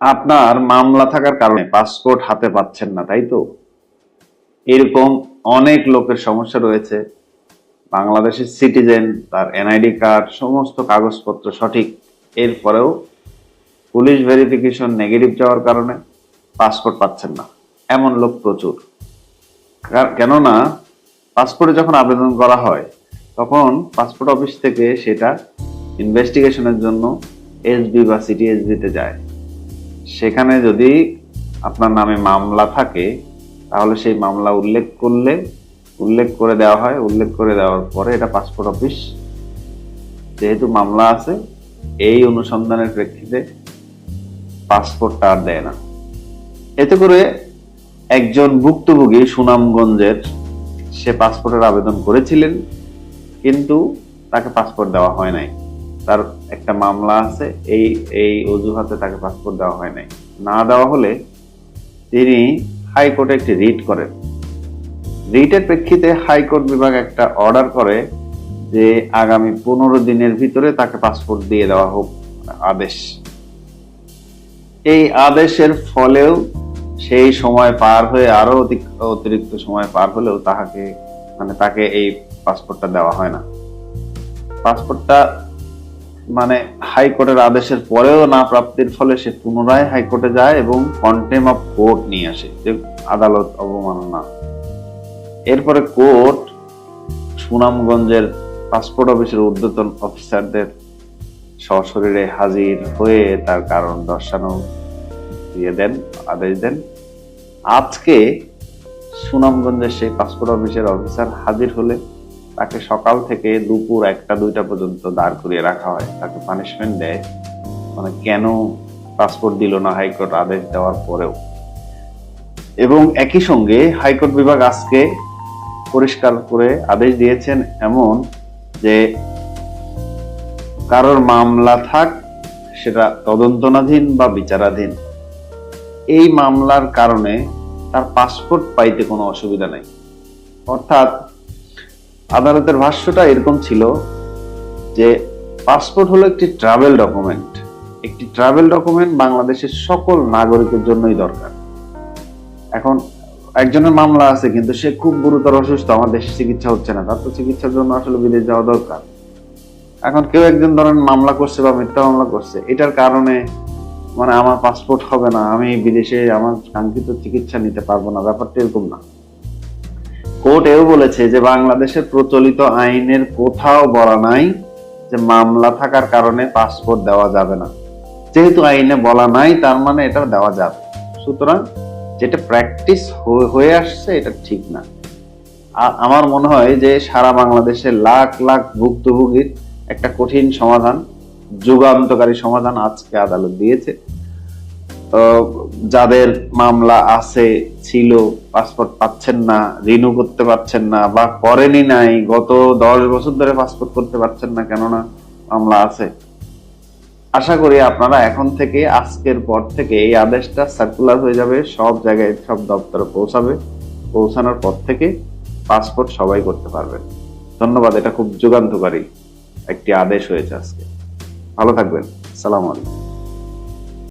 আপনার মামলা থাকার কারণে পাসপোর্ট হাতে পাচ্ছেন না, তাই তো? এরকম অনেক লোকের সমস্যা রয়েছে। বাংলাদেশের সিটিজেন, তার এনআইডি কার্ড, সমস্ত কাগজপত্র সঠিক। এরপরেও পুলিশ ভেরিফিকেশন নেগেটিভ যাওয়ার কারণে পাসপোর্ট পাচ্ছেন না। এমন লোক প্রচুর। কেননা পাসপোর্টে যখন আবেদন করা হয়, তখন পাসপোর্ট অফিস থেকে সেটা ইনভেস্টিগেশনের জন্য এসবি বা সিটি এসবিতে যায়। সেখানে যদি আপনার নামে মামলা থাকে, তাহলে সেই মামলা উল্লেখ করলে, উল্লেখ করে দেওয়া হয়। উল্লেখ করে দেওয়ার পরে এটা পাসপোর্ট অফিস। যেহেতু মামলা আছে, এই অনুসন্ধানের প্রেক্ষিতে পাসপোর্টটা আর দেয় না। এতে করে একজন ভুক্তভোগী সুনামগঞ্জের, সে পাসপোর্টের আবেদন করেছিলেন, কিন্তু তাকে পাসপোর্ট দেওয়া হয় নাই। তার একটা মামলা আছে, এই এই অজুহাতে তাকে পাসপোর্ট দেওয়া হয় নাই। না দেওয়া হলে তিনি হাইকোর্টে একটি রিট করেন। রিটের প্রেক্ষিতে হাইকোর্ট বিভাগ একটা অর্ডার করে যে আগামী পনেরো দিনের ভিতরে তাকে পাসপোর্ট দিয়ে দেওয়া হোক আদেশ। এই আদেশের ফলেও সেই সময় পার হয়ে, আরও অতিরিক্ত সময় পার হলেও তাহাকে মানে তাকে এই পাসপোর্টটা দেওয়া হয় না। পাসপোর্টটা মানে হাইকোর্টের আদেশের পরেও না প্রাপ্তির ফলে সে পুনরায় হাইকোর্টে যায় এবং কন্টেম অফ কোর্ট নিয়ে আসে, যে আদালত অবমাননা। এরপরে কোর্ট সুনামগঞ্জের পাসপোর্ট অফিসের ঊর্ধ্বতন অফিসারদের সশরীরে হাজির হয়ে তার কারণ দর্শানো দিয়ে দেন, আদেশ দেন। আজকে সুনামগঞ্জের সেই পাসপোর্ট অফিসের অফিসার হাজির হলে তাকে সকাল থেকে দুপুর একটা, দুইটা পর্যন্ত দাঁড় করিয়ে রাখা হয়। তাকে পানিশমেন্ট দেয়। মানে কেন পাসপোর্ট দিল না হাইকোর্ট আদেশ দেওয়ার পরেও। এবং একই সঙ্গে হাইকোর্ট বিভাগ আজকে পরিষ্কার করে আদেশ দিয়েছেন এমন যে, কারোর মামলা থাক, সেটা তদন্তনাধীন বা বিচারাধীন। এই মামলার কারণে তার পাসপোর্ট পাইতে কোনো অসুবিধা নাই। অর্থাৎ আদালতের ভাষ্যটা এরকম ছিল যে পাসপোর্ট হলো একটি ট্রাভেল ডকুমেন্ট একটি ট্রাভেল ডকুমেন্ট বাংলাদেশের সকল নাগরিকের জন্যই দরকার। এখন একজনের মামলা আছে, কিন্তু সে খুব গুরুতর অসুস্থ, আমার দেশে চিকিৎসা হচ্ছে না, তার তো চিকিৎসার জন্য আসলে বিদেশ যাওয়া দরকার। এখন কেউ একজন ধরেন মামলা করছে বা মিথ্যা মামলা করছে, এটার কারণে মানে আমার পাসপোর্ট হবে না, আমি বিদেশে আমার কাঙ্ক্ষিত চিকিৎসা নিতে পারব না, ব্যাপারটা এরকম না। কোর্ট এও বলেছে যে বাংলাদেশের প্রচলিত আইনের কোথাও বলা নাই যে মামলা থাকার কারণে পাসপোর্ট দেওয়া যাবে না। যেহেতু আইনে বলা নাই, তার মানে এটা দেওয়া যাবে। সুতরাং যেটা প্র্যাকটিস হয়ে আসছে, এটা ঠিক না। আমার মনে হয় যে সারা বাংলাদেশে লাখ লাখ ভুক্তভোগীর একটা কঠিন সমাধান, যুগান্তকারী সমাধান আজকে আদালত দিয়েছে। যাদের মামলা আছে, ছিল, পাসপোর্ট পাচ্ছেন না রিনিউ করতে পারছেন না, বা করেনি নাই, গত দশ বছর ধরে পাসপোর্ট করতে পারছেন না, কেননা মামলা আছে। আশা করি আপনারা এখন থেকে, আজকের পর থেকে এই আদেশটা সার্কুলার হয়ে যাবে, সব জায়গায় সব দপ্তরে পৌঁছাবে। পৌঁছানোর পর থেকে পাসপোর্ট সবাই করতে পারবেন ধন্যবাদ, এটা খুব যুগান্তকারী একটি আদেশ হয়েছে আজকে। ভালো থাকবেন। সালাম আলাইকুম।